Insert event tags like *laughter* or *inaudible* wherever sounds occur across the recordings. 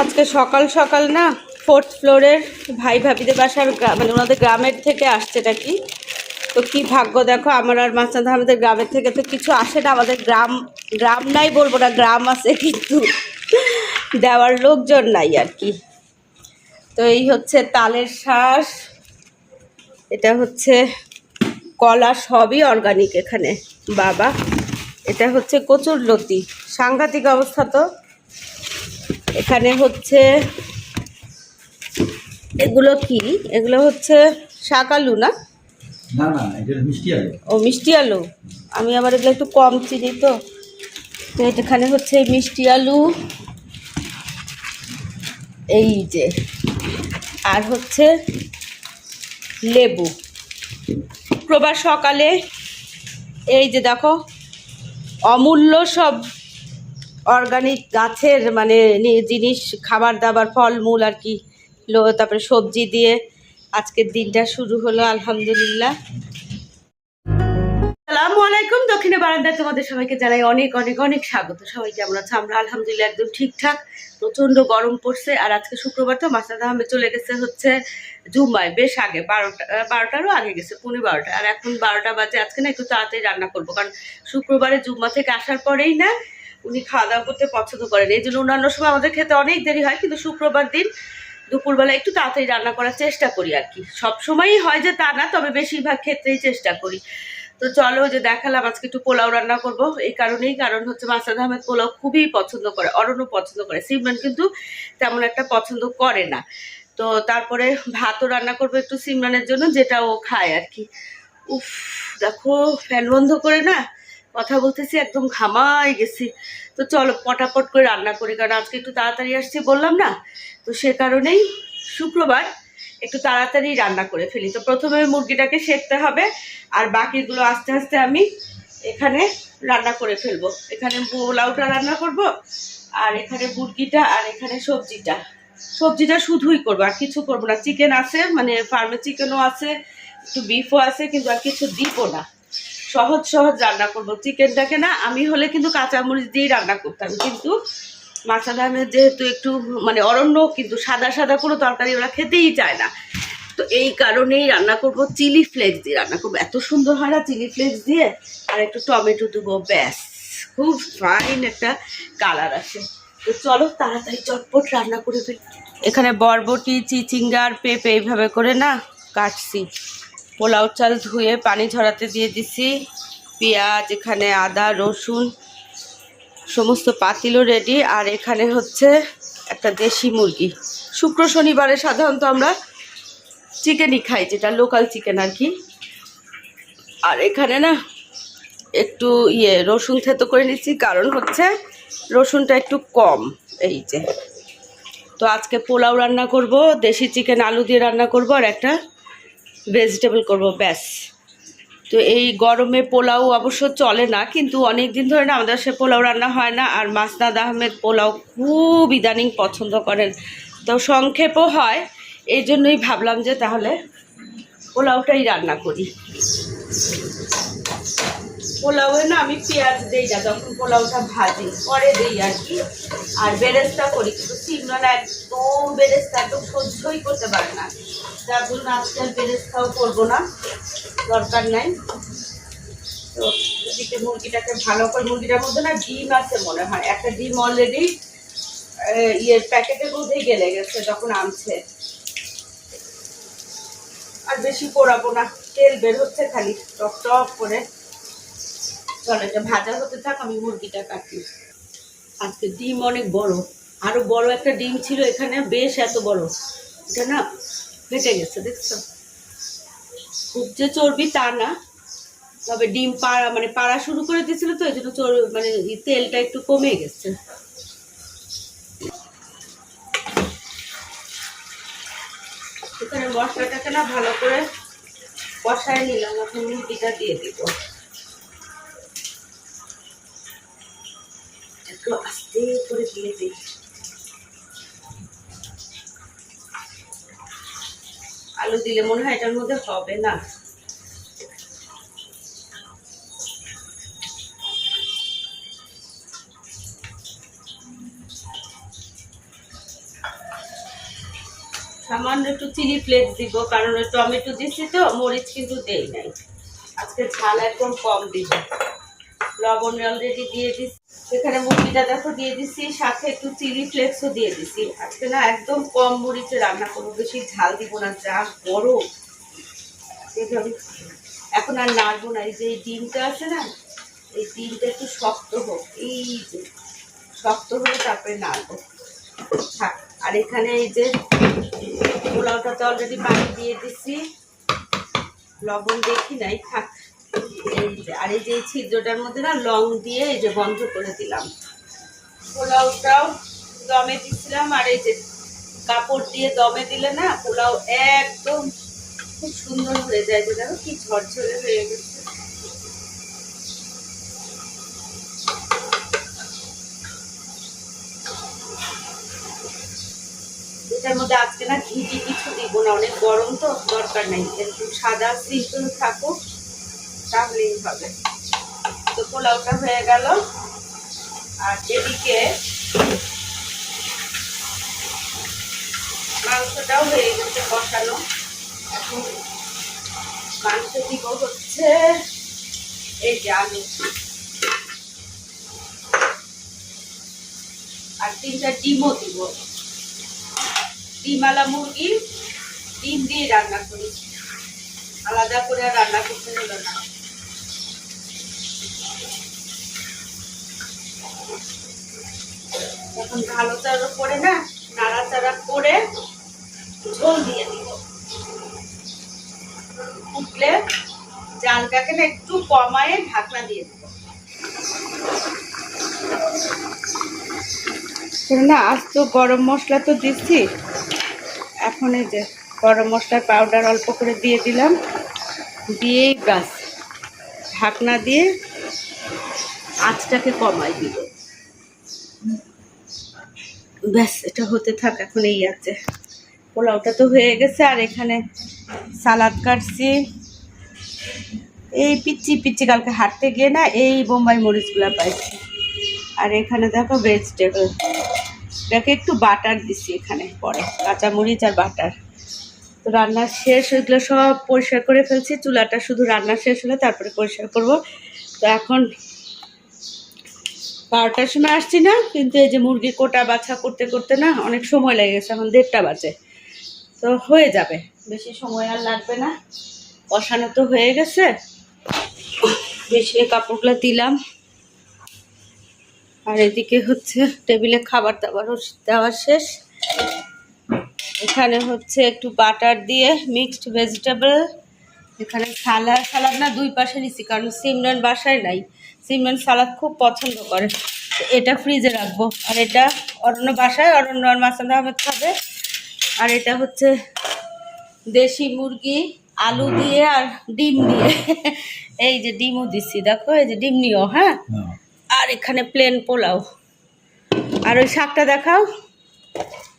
আজকে সকাল সকাল না ফোর্থ ফ্লোরের ভাই ভাবিদের বাসার মানে ওনাদের গ্রামের থেকে আসছে নাকি তো কি ভাগ্য দেখো, আমার আর মাসাদ আমাদের গ্রামের থেকে তো কিছু আসে না, আমাদের গ্রাম গ্রাম নাই বলব না, গ্রাম আছে কিন্তু দেওয়ার লোকজন নাই আর কি। তো এই হচ্ছে তালের শ্বাস, এটা হচ্ছে কলা সবই অর্গানিক এখানে, বাবা। এটা হচ্ছে কচুর লতি সাংঘাতিক অবস্থা তো। এখানে হচ্ছে এগুলো কি? এগুলো হচ্ছে শাক আলু না? ও মিষ্টি আলু। আমি আবার এগুলো একটু কম চিনি তো। তো এখানে হচ্ছে মিষ্টি আলু এই যে আর হচ্ছে লেবু। শুক্রবার সকালে এই যে দেখো অমূল্য সব অর্গানিক গাছের মানে জিনিস, খাবার দাবার, ফলমূল আর কি তারপরে সবজি দিয়ে আজকের দিনটা শুরু হলো, আলহামদুলিল্লাহ। আলাইকুম, দক্ষিণে বারান্দায় তোমাদের সবাইকে জানাই অনেক অনেক অনেক স্বাগত। সবাই কেমন আছে? আমরা আলহামদুলিল্লাহ একদম ঠিকঠাক, প্রচণ্ড গরম পড়ছে, আর আজকে শুক্রবার তো, মাসাদ আহমেদ চলে গেছে হচ্ছে জুম্মায়, বেশ আগে, বারোটা বারোটারও আগে গেছে পনেরো বারোটা, আর এখন বারোটা বাজে, আজকে না একটু তাড়াতাড়ি রান্না করব, কারণ শুক্রবারে জুম্মা থেকে আসার পরেই না উনি খাওয়া দাওয়া করতে পছন্দ করেন। এই জন্য অন্যান্য সময় আমাদের খেতে অনেক দেরি হয়, কিন্তু শুক্রবার দিন দুপুরবেলা একটু তাড়াতাড়ি রান্না করার চেষ্টা করি আর কি। সব সময়ই হয় যে তা না, তবে বেশিরভাগ ক্ষেত্রেই চেষ্টা করি। তো চলো যে দেখালাম, আজকে একটু পোলাও রান্না করব। এই কারণেই, কারণ হচ্ছে মাসাদ আহমেদ পোলাও খুবই পছন্দ করে, অরণ্য পছন্দ করে। সিমরান কিন্তু তেমন একটা পছন্দ করে না। তো তারপরে ভাতও রান্না করব একটু সিমরানের জন্য, যেটা ও খায় আর কি। উফ, দেখো, ফ্যান বন্ধ করে না? কথা বলতেছি, একদম ঘামাই গেছি। তো চলো পটাপট করে রান্না করি, কারণ আজকে একটু তাড়াতাড়ি আসছি বললাম না? তো সে কারণেই শুক্রবার একটু তাড়াতাড়ি রান্না করে ফেলি। তো প্রথমে মুরগিটাকে সেঁকতে হবে, আর বাকিগুলো আস্তে আস্তে আমি এখানে রান্না করে ফেলব। এখানে পোলাওটা রান্না করব, আর এখানে মুরগিটা, আর এখানে সবজিটা। সবজিটা শুধুই করব, আর কিছু করব না। চিকেন আছে মানে ফার্মে চিকেনও আছে, একটু বিফও আছে, কিন্তু আর কিছু দিব না। সহজ সহজ রান্না করব। চিকেনটাকে না, আমি হলে কিন্তু কাঁচামরিচ দিয়েই রান্না করতাম। কিন্তু মাছাদ আহমেদ যেহেতু একটু মানে অরণ্য, কিন্তু সাদা সাদা কোনো তরকারি ওরা খেতেই চায় না। তো এই কারণেই রান্না করব চিলি ফ্লেক্স দিয়ে। রান্না করব এত সুন্দর হয় না চিলি ফ্লেক্স দিয়ে? আর একটু টমেটো দেবো, ব্যাস। খুব ফাইন একটা কালার আসে। তো চলো তাড়াতাড়ি চটপট রান্না করে ফেলি। এখানে বরবটি, চিচিঙ্গার, পেঁপে এইভাবে করে না কাটছি। পোলাও চাল ধুয়ে পানি ঝরাতে দিয়ে দিছি। পেঁয়াজ, এখানে আদা, রসুন, সমস্ত পাতিলও রেডি আর এখানে হচ্ছে একটা দেশি মুরগি। শুক্র শনিবারে সাধারণত আমরা চিকেনই খাই, যেটা লোকাল চিকেন আর কি। আর এখানে না একটু ইয়ে রসুন থেতো করে নিচ্ছি, কারণ হচ্ছে রসুনটা একটু কম, এই যে। তো আজকে পোলাও রান্না করব, দেশি চিকেন আলু দিয়ে রান্না করব, আর একটা ভেজিটেবল করব, ব্যাস। তো এই গরমে পোলাও অবশ্য চলে না, কিন্তু অনেক দিন ধরে না আমাদের সে পোলাও রান্না হয় না, আর মাসনাদ আহমেদ পোলাও খুব ইদানিং পছন্দ করেন। তো সংক্ষেপও হয়, এই জন্যই ভাবলাম যে তাহলে পোলাওটাই রান্না করি। পোলাওয়ে না আমি পেঁয়াজ দিই না, যখন পোলাওটা ভাজি, পরে দিই আর কি। আর বেরেস্তা করি, কিন্তু সিমরান একদম বেরেস্তা, একদম সহ্যই করতে পারে না। যার জন্য আজকে আর বেরেস্তাও করব না, দরকার নাই। তো এদিকে মুরগিটাকে ভালো করে, মুরগিটার মধ্যে না ডিম আছে মনে হয়। একটা ডিম অলরেডি ইয়ের প্যাকেটের মধ্যেই গেলে গেছে, যখন আনছে। আর বেশি পোড়াবো না, তেল বের হচ্ছে খালি টক টক করে। চলো, এটা ভাজা হতে থাক, আমি মুরগিটা কাটি। আজকে ডিম অনেক বড়। আরও বড় একটা ডিম ছিল এখানে, বেশ এত বড়। এটা না ফেটে গেছে, দেখছ? খুব যে চর্বি তা না, তবে ডিম পাড়া মানে পাড়া শুরু করে দিয়েছিল তো, এই জন্য চর্বি মানে তেলটা একটু কমে গেছে। এখানে মশলাটাকে না ভালো করে কষায় নিলাম, এখন মুরগিটা দিয়ে দিব। একটু আস্তে করে দিয়ে দিই আলু দিলে মনে হয় এটার মধ্যে হবে না। সামান্য একটু চিনি ফ্লেক্স দিব, কারণ টমেটো দিচ্ছি তো, মরিচ কিন্তু দেই নাই। আজকে ঝাল একদম কম দিব। লবণ অলরেডি দিয়ে দিচ্ছি এখানে মুরগিটা দেখো দিয়ে দিচ্ছি সাথে একটু চিলি ফ্লেক্সও দিয়ে দিচ্ছি আজকে না একদম কম মরিচে রান্না করব, বেশি ঝাল দিব না, যা গরম এখন আর নাড়বো না, এই যে এই ডিমটা আছে না, এই ডিমটা একটু শক্ত হোক, এই যে শক্ত হলে তারপরে নাড়বো। থাক, আর এখানে এই যে পোলাওটাতে অলরেডি পানি দিয়ে দিচ্ছি লবণ দেখি নাই, থাক। আর এই যে ছিদ্রটার মধ্যে না লং দিয়ে এই যে বন্ধ করে দিলাম। পোলাওটাও দমে দিচ্ছিলাম আর এই যে কাপড় দিয়ে দমে দিলে না পোলাও একদম খুব সুন্দর হয়ে যায় যে দেখো কি ঝরঝরে হয়ে গেছে। এটার মধ্যে আজকে না ঘিটি কিছু দিব না, অনেক গরম তো, দরকার নেই। একটু সাদা সিম্পল থাকুক তাহলেই হবে। তো পোলাওটা হয়ে গেল। আর এদিকে মাংসটাও হয়ে গেছে কষানো। এখন মাংস দিব হচ্ছে এই যে আলু। আর তিনটা ডিমও দিব। ডিমালা মুরগি ডিম দিয়ে রান্না করি আলাদা করে রান্না করতে হলো না। এখন ভালো চারা করে না নাড়াচাড়া করে ঝোল দিয়ে দিব। উঠলে জালটাকে না একটু কমায়ে ঢাকনা দিয়ে দিব। না আজ তো গরম মশলা তো দিচ্ছি। এখন এই যে গরম মশলার পাউডার অল্প করে দিয়ে দিলাম। দিয়েই ব্রাস ঢাকনা দিয়ে আঁচটাকে কমাই দিব। ব্যাস, এটা হতে থাক এখন এই আছে। পোলাওটা তো হয়ে গেছে, আর এখানে সালাদ কাটছি। এই পিচ্ছি পিচ্ছি কালকে হাঁটতে গিয়ে না এই বোম্বাই মরিচগুলো পাইছি। আর এখানে দেখো ভেজিটেবল এটাকে একটু বাটার দিছি এখানে পরে, কাঁচা মরিচ আর বাটার। তো রান্না শেষ, ওইগুলো সব পরিষ্কার করে ফেলছি। চুলাটা শুধু রান্না শেষ হলে তারপরে পরিষ্কার করব। তো এখন বারোটার সময় আসছি না, কিন্তু এই যে মুরগি কোটা বাছা করতে করতে না অনেক সময় লেগে গেছে, এখন দেড়টা বাজে। তো হয়ে যাবে, বেশি সময় আর লাগবে না। কষানো তো হয়ে গেছে। বেশি কাপড়গুলো দিলাম। আর এদিকে হচ্ছে টেবিলে খাবার দাবারও দেওয়া শেষ। এখানে হচ্ছে একটু বাটার দিয়ে মিক্সড ভেজিটেবল, এখানে সালাদ সালাদ না দুই পাশে নিচ্ছি কারণ সিমরান বাসায় নাই। সিমরান সালাদ খুব পছন্দ করে। এটা ফ্রিজে রাখব। আর এটা অরণ্য বাসায় অরণ্য আর মাসাদ আহমেদ খাবে আর এটা হচ্ছে দেশি মুরগি আলু দিয়ে আর ডিম দিয়ে। এই যে ডিমও দিচ্ছি দেখো এই যে ডিম নিও হ্যাঁ? হ্যাঁ। আর এখানে প্লেন পোলাও। আর ওই শাকটা দেখাও।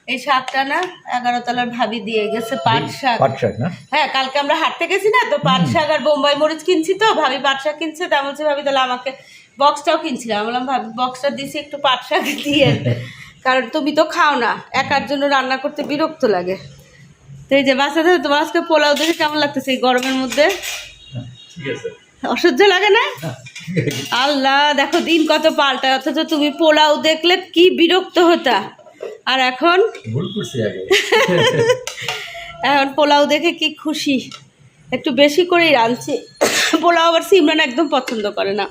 এই শাকটা না এগারো তলার ভাবি দিয়ে গেছে পাট শাক। পাট শাক না? হ্যাঁ কালকে আমরা হাঁটতে গেছি না তো পাট শাক আর বোম্বাই মরিচ কিনছি তো ভাবি পাট শাক কিনছে তা বলছে ভাবি তাহলে আমাকে বক্সটাও কিনছিলাম। বললাম ভাবি বক্সটা দিছি একটু পাট শাক দিয়ে। *laughs* কারণ তুমি তো খাও না একার জন্য রান্না করতে বিরক্ত লাগে। তো এই যে বাচ্চাদের তোমার আজকে পোলাও দেখে কেমন লাগতেছে এই গরমের মধ্যে? হ্যাঁ, অসহ্য লাগে না? আল্লাহ দেখো দিন কত পাল্টায় অথচ তুমি পোলাও দেখলে কি বিরক্ত হতা। আর এখন? *laughs* এখন পোলাও দেখে কি খুশি? একটু বেশি করেই রাঁধছি। *coughs* পোলাও আবার সিমরান একদম পছন্দ করে না।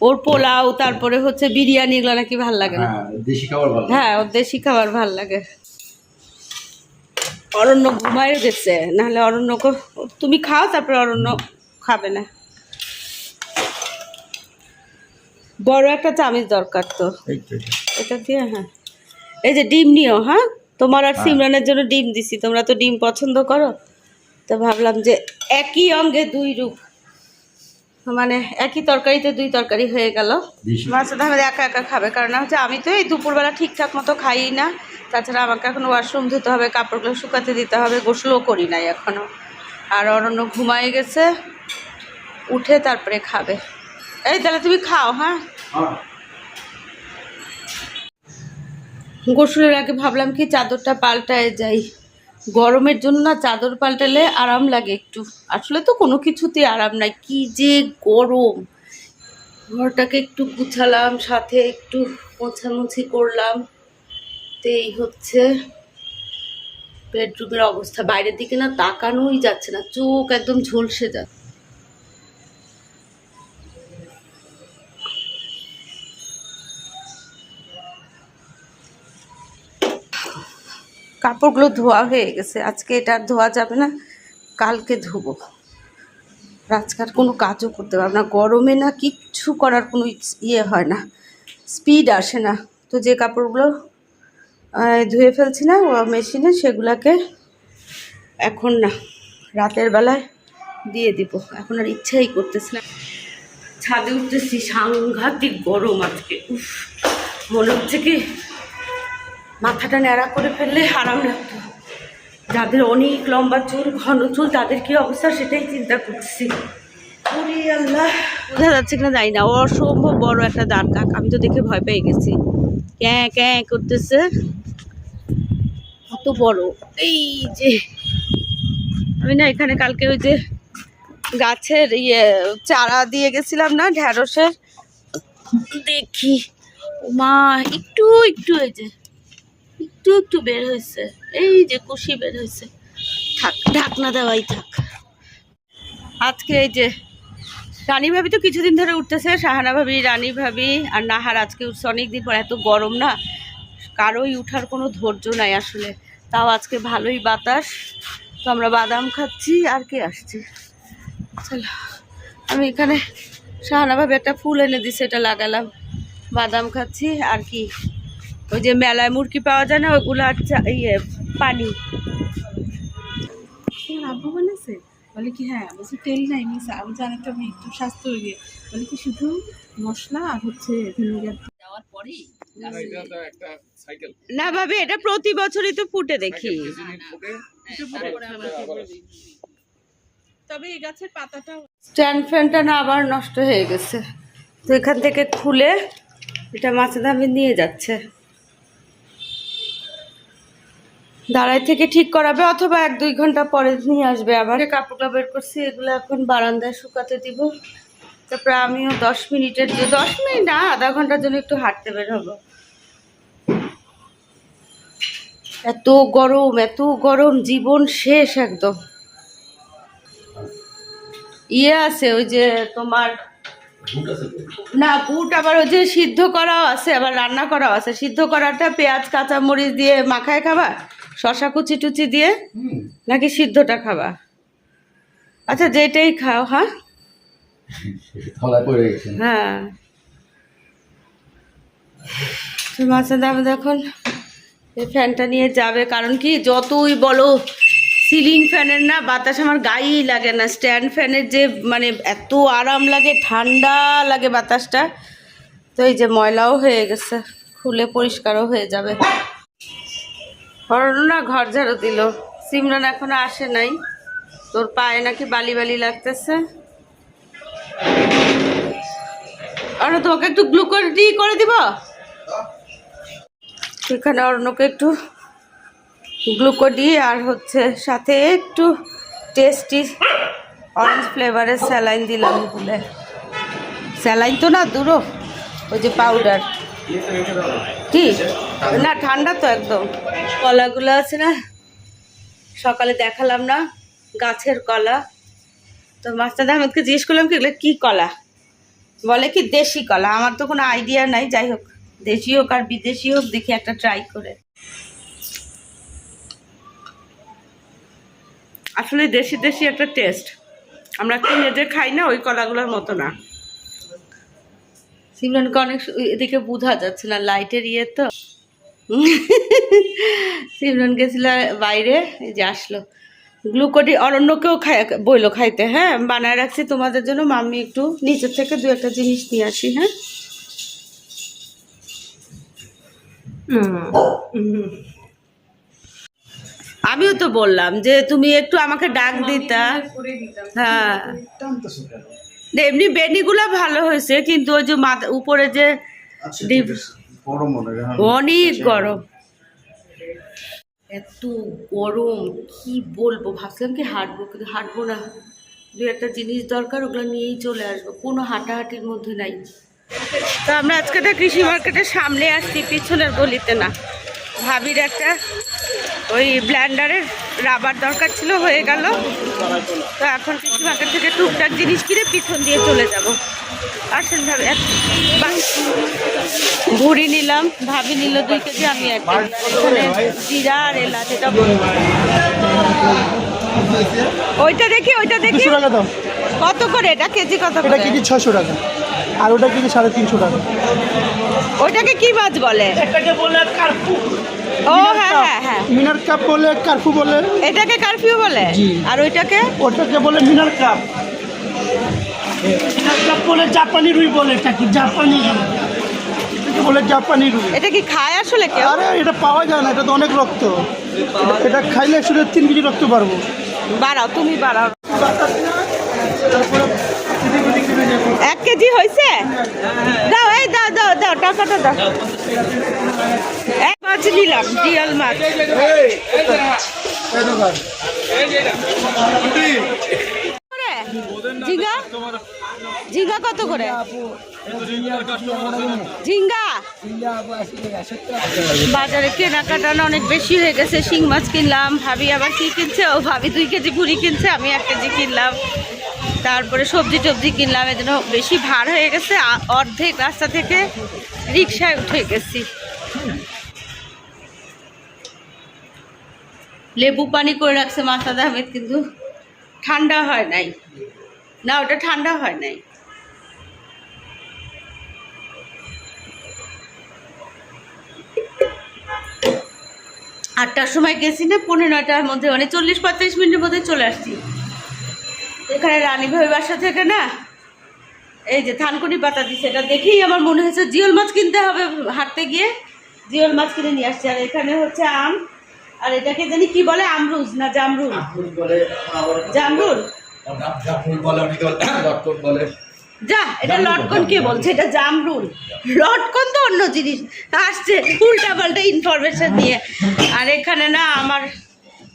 ওর পোলাও তারপরে হচ্ছে বিরিয়ানি এগুলো নাকি ভালো লাগে না। হ্যাঁ দেশি খাবার হ্যাঁ ওর দেশি খাবার ভালো লাগে। অরণ্য ঘুমায়ও গেছে নাহলে অরণ্যকে তুমি খাও তারপরে অরণ্য খাবে না। বড় একটা চামিচ দরকার তো। এটা দিয়ে হ্যাঁ। এই যে ডিম নিও হ্যাঁ? তোমার আর হ্যাঁ। সিমরানের জন্য ডিম দিছি তোমরা তো ডিম পছন্দ করো। তো ভাবলাম যে একই অঙ্গে দুই রূপ। মানে একই তরকারিতে দুই তরকারি হয়ে গেল। মাছটা তাহলে একা একা খাবে কারণ হচ্ছে আমি তো এই দুপুরবেলা ঠিকঠাক মতো খাই না। তাছাড়া আমাকে এখন ওয়াশরুম ধুতে হবে কাপড়গুলো শুকাতে দিতে হবে গোসলও করি নাই এখনও আর অরণ্য ঘুমায় গেছে উঠে তারপরে খাবে। এই তাহলে তুমি খাও হ্যাঁ হ্যাঁ গোসলের আগে ভাবলাম কি চাদরটা পাল্টায় যাই। গরমের জন্য না চাদর পাল্টালে আরাম লাগে একটু। আসলে তো কোনো কিছুতেই আরাম নাই। কি যে গরম। ঘরটাকে একটু গুছালাম, সাথে একটু মোছামুছি করলাম। তো এই হচ্ছে বেডরুমের অবস্থা। বাইরের দিকে না তাকানোই যাচ্ছে না। চোখ একদম ঝলসে যাচ্ছে। কাপড়গুলো ধোয়া হয়ে গেছে। আজকে এটা আর ধোয়া যাবে না, কালকে ধোবো। আর আজকে আর কোনো কাজও করতে পারব না। গরমে না কিচ্ছু করার কোনো ইয়ে হয় না, স্পিড আসে না। তো যে কাপড়গুলো ধুয়ে ফেলছি না মেশিনে, সেগুলাকে এখন না, রাতের বেলায় দিয়ে দিব। এখন আর ইচ্ছাই করতেছে না। ছাদে উঠতেছি, সাংঘাতিক গরম আজকে। উফ, মনে হচ্ছে কি মাথাটা ন্যাড়া করে ফেললে আরাম লাগতো। যাদের অনেক লম্বা চুল, ঘন চুল, তাদের কি অবস্থা সেটাই চিন্তা করছি। বোঝা যাচ্ছে কিনা জানি না। অসম্ভব বড় একটা দাঁত, কাক, আমি তো দেখে ভয় পেয়ে গেছি। ক্যাঁ ক্যাঁ করতেছে। কত বড়। এই যে, আমি না এখানে কালকে ওই যে গাছের ইয়ে চারা দিয়ে গেছিলাম না, ঢ্যাঁড়সের। দেখি। মা একটু একটু এই যে। একটু একটু বের হয়েছে। এই যে কুশি বের হয়েছে। থাক, ঢাকনা দেওয়াই থাক। আজকে এই যে রানী ভাবি তো কিছুদিন ধরে উঠতেছে সাহানা ভাবি, রানী ভাবি আর নাহার আজকে উঠছে। অনেকদিন পর এত গরম না, কারোই উঠার কোনো ধৈর্য নাই আসলে। তাও আজকে ভালোই বাতাস। তো আমরা বাদাম খাচ্ছি, আর কে আসছি? চলো, আমি এখানে সাহানা ভাবি একটা ফুল এনে দিছে, এটা লাগালাম। বাদাম খাচ্ছি, আর কি? ওই যে মেলায় মুরগি পাওয়া যায় না ওইগুলো ইয়ে পানি। আব্বু বলে কি হ্যাঁ। বলছি তেল নাই মিস আমি জানি তো আমি একটু স্বাস্থ্য ইয়ে। বলে কি শুধু মশলা আর হচ্ছে ভিনেগার। যাওয়ার পরেই না ভাবি এটা প্রতি বছরই তো ফুটে দেখি। তবে এই গাছের পাতাটা স্ট্যান্ড ফ্যানটা না আবার নষ্ট হয়ে গেছে। তো এখান থেকে খুলে এটা মাছে দামে নিয়ে যাচ্ছে। দাঁড়াই থেকে ঠিক করাবে অথবা এক দুই ঘণ্টা পরে নিয়ে আসবে আবার। এই কাপড়টা বের করছি এগুলো এখন বারান্দায় শুকাতে দিব। তারপরে আমিও দশ মিনিটের যে দশ মিনিট না আধা ঘণ্টার জন্য একটু হাঁটতে বের হব। এত গরম এত গরম জীবন শেষ একদম। ইয়ে আছে ওই যে তোমার? না বুট আবার ওই যে সিদ্ধ করাও আছে আবার রান্না করাও আছে। সিদ্ধ করাটা পেঁয়াজ কাঁচামরিচ দিয়ে মাখায় খাবা? শশা কুচি টুচি দিয়ে নাকি সিদ্ধটা খাবা? আচ্ছা যেটাই খাও হ্যাঁ? হ্যাঁ। মাছের দাম দেখুন এই ফ্যানটা নিয়ে যাবে। কারণ কি যতই বলো সিলিং ফ্যানের না বাতাস আমার গায়েই লাগে না। স্ট্যান্ড ফ্যানের যে মানে এত আরাম লাগে ঠান্ডা লাগে বাতাসটা। তো এই যে ময়লাও হয়ে গেছে খুলে পরিষ্কারও হয়ে যাবে। না ঘর ঝাড়ু দিল। সিমরান এখনও আসে নাই। তোর পায়ে নাকি বালি বালি লাগতেছে। আর তোকে একটু গ্লুকোজ ডি করে দিব? এখানে অর্ণকে একটু গ্লুকোডি আর হচ্ছে সাথে একটু টেস্টি অরেঞ্জ ফ্লেভারের স্যালাইন দিলাম বলে। স্যালাইন তো না দূরও ওই যে পাউডার কি? না, ঠান্ডা তো একদম। কলাগুলো আছে না, সকালে দেখালাম না, গাছের কলা। তো মাস্টার আহমেদকে জিজ্ঞেস করলাম কি, এগুলো কী কলা? বলে কি, দেশি কলা। আমার তো কোনো আইডিয়া নাই, যাই হোক, দেশি হোক আর বিদেশি হোক, দেখি একটা ট্রাই করে। আসলে দেশি দেশি একটা টেস্ট আমরা কিনে যে খাই না, ওই কলাগুলোর মতো না। সিমরানকে অনেক এদিকে বোঝা যাচ্ছে না লাইটের ইয়ে তো। সিমরান গেছিল বাইরে এই যে আসলো। গ্লুকোডি অরণ্যকেও খাই বইলো খাইতে হ্যাঁ? বানায় রাখছি তোমাদের জন্য মাম্মি একটু নিচের থেকে দু একটা জিনিস নিয়ে আসি হ্যাঁ? আমিও তো বললাম যে তুমি একটু আমাকে ডাক দিতা। হ্যাঁ। এমনি বেনিগুলো ভালো হয়েছে কিন্তু ওই যে মাথা উপরে যে গরম অনেক গরম। এত গরম কি বলব? ভাবছিলাম কি হাঁটবো কিন্তু হাঁটবো না। দু একটা জিনিস দরকার ওগুলো নিয়েই চলে আসব। কোনো হাঁটাহাঁটির মধ্যে নাই। তো আমরা আজকে একটা কৃষি মার্কেটের সামনে আসছি পিছনের গলিতে না। ভাবির একটা ওই ব্ল্যান্ডারের রাবার দরকার ছিল হয়ে গেল। তো এখন কিছু মার্কেট থেকে টুকটাক জিনিস কিনে পিছন দিয়ে চলে যাব। আসেন ভাবি ভুড়ি নিলাম ভাবি নিল দুই কেজি আমি এখানে জিরা আর এলাচ এটা ওইটা দেখি ওইটা দেখি। কত করে? এটা কেজি কত করে? কেজি ছশো টাকা। আর ওটা কেজি সাড়ে তিনশো টাকা। ওইটাকে কি মাছ বলে? এটাকে বলে কার্ফু ও হ্যাঁ হ্যাঁ হ্যাঁ। মিনার কাপ বলে কার্ফু বলে? এটাকে কারফিউ বলে? জি। আর ওইটাকে? ওটাকে বলে মিনার কাপ। মিনার কাপ বলে জাপানি রুই বলে এটা কি জাপানি? রুই এটাকে বলে জাপানি রুই। এটা কি খায় আসলে কেউ? আরে এটা পাওয়া যায় না এটা তো অনেক রক্ত। এটা- এটা খাইলে শুধু তিন কেজি রক্ত পারব বাড়াও তুমি বাড়াও। তারপরে এক কেজি হয়েছে দাও, এই দাও দাও দাও টাকাটা দাও এক মাছ নিলাম, জিয়াল মাছ। করে? ঝিঙ্গা ঝিঙ্গা কত করে? ঝিঙ্গা বাজারে কেনাকাটা অনেক বেশি হয়ে গেছে। শিং মাছ কিনলাম, ভাবি আবার কি কিনছে? ও ভাবি দুই কেজি ভুড়ি কিনছে, আমি এক কেজি কিনলাম। তারপরে সবজি টবজি কিনলাম, এজন্য বেশি ভার হয়ে গেছে অর্ধেক রাস্তা থেকে রিক্সায় উঠে গেছি। লেবু পানি করে রাখছে মাসাদ আহমেদ, কিন্তু ঠান্ডা হয় নাই। না, ওটা ঠান্ডা হয় নাই। আটটার সময় গেছি না, পনেরো নয়টার মধ্যে মানে চল্লিশ পঁয়তাল্লিশ মিনিটের মধ্যে চলে আসছি। এখানে রানী ভাই বাসা থেকে না এই যে থানকুনি পাতা দিচ্ছে এটা দেখেই আমার মনে হয়েছে জিওল মাছ কিনতে হবে হাঁটতে গিয়ে। জিওল মাছ কিনে নিয়ে আসছি আর এখানে হচ্ছে আম আর এটাকে জানি কি বলে আমরুজ না জামরুল? জামরুল? যা এটা লটকন কে বলছে? এটা জামরুল। লটকন তো অন্য জিনিস। আসছে উল্টা পাল্টা ইনফরমেশন দিয়ে আর এখানে না আমার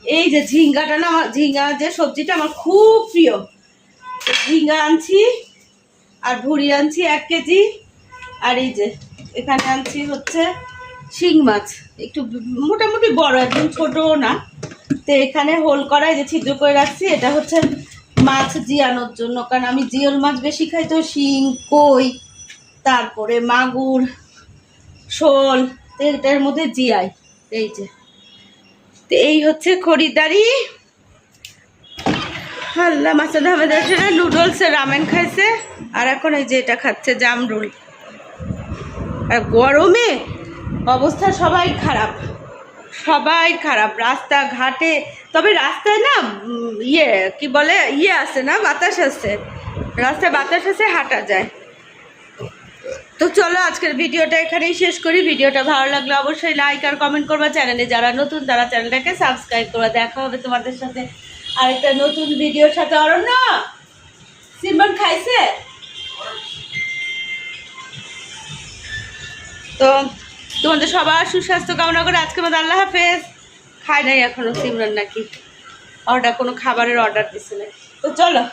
এই যে ঝিঙ্গাটা না, আমার ঝিঙ্গা যে সবজিটা আমার খুব প্রিয়। ঝিঙ্গা আনছি, আর ভুড়ি আনছি এক কেজি, আর এই যে এখানে আনছি হচ্ছে শিং মাছ। একটু মোটামুটি বড়, একদম ছোটও না। তো এখানে হোল করাই যে ছিদ্র করে রাখছি, এটা হচ্ছে মাছ জিয়ানোর জন্য। কারণ আমি জিওল মাছ বেশি খাই তো শিং, কই, তারপরে মাগুর, শোল এটার মধ্যে জিয়াই। এই যে তো এই হচ্ছে খরিদারি আল্লাহ মাসাদ আহমেদ আসলে নুডলস রামেন খাইছে। আর এখন এই যে এটা খাচ্ছে জামরুল আর গরমে অবস্থা সবাই খারাপ। সবাই খারাপ রাস্তা ঘাটে তবে রাস্তায় না ইয়ে কি বলে ইয়ে আছে না, বাতাস আছে। রাস্তায় বাতাস আছে, হাঁটা যায়। তো চলো আজকের ভিডিওটা এখানেই শেষ করি। ভিডিওটা ভালো লাগলে অবশ্যই লাইক আর কমেন্ট করবা। চ্যানেলে যারা নতুন, তারা চ্যানেলটাকে সাবস্ক্রাইব করবা। দেখা হবে তোমাদের সাথে আরেকটা নতুন ভিডিওর সাথে। অরণ্য সিমন খাইছে? তো তোমাদের সবার সুস্বাস্থ্য কামনা করে আজকে মতো আল্লাহ হাফেজ। খায় নাই এখনও সিমরান নাকি? অর্ডার কোনো খাবারের অর্ডার দিছে না তো চলো।